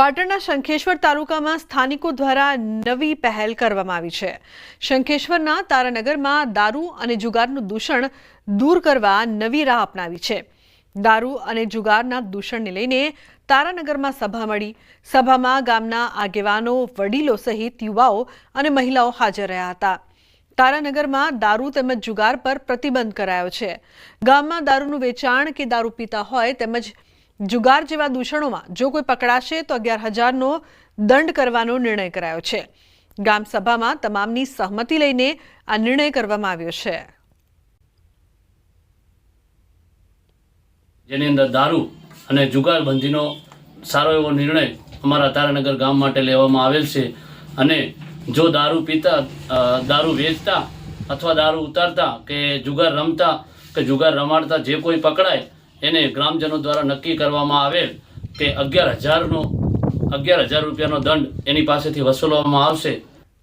પાટણના શંખેશ્વર તાલુકામાં સ્થાનિકો દ્વારા નવી પહેલ કરવામાં આવી છે. શંખેશ્વરના તારાનગરમાં દારૂ અને જુગારનું દૂષણ દૂર કરવા નવી રાહ અપનાવી છે. દારૂ અને જુગારના દૂષણને લઈને તારાનગરમાં સભા મળી. સભામાં ગામના આગેવાનો, વડીલો સહિત યુવાઓ અને મહિલાઓ હાજર રહ્યા હતા. તારાનગરમાં દારૂ તેમજ જુગાર પર પ્રતિબંધ કરાયો છે. ગામમાં દારૂનું વેચાણ કે દારૂ પીતા હોય તેમજ જુગાર જેવા દૂષણોમાં જો કોઈ પકડાશે તો અગિયાર હજારનો દંડ કરવાનો નિર્ણય કરાયો છે. ગામ સભામાં તમામની સહમતિ લઈને આ નિર્ણય કરવામાં આવ્યો છે. જેની અંદર દારૂ અને જુગારબંધીનો સારો એવો નિર્ણય અમારા તારાનગર ગામ માટે લેવામાં આવેલ છે અને જો દારૂ પીતા દારૂ વેચતા અથવા દારૂ ઉતારતા કે જુગાર રમતા કે જુગાર રમાડતા જે કોઈ પકડાય એને ગ્રામજનો દ્વારા નક્કી કરવામાં આવેલ કે અગિયાર હજારનો અગિયાર હજાર રૂપિયાનો દંડ એની પાસેથી વસૂલવામાં આવશે.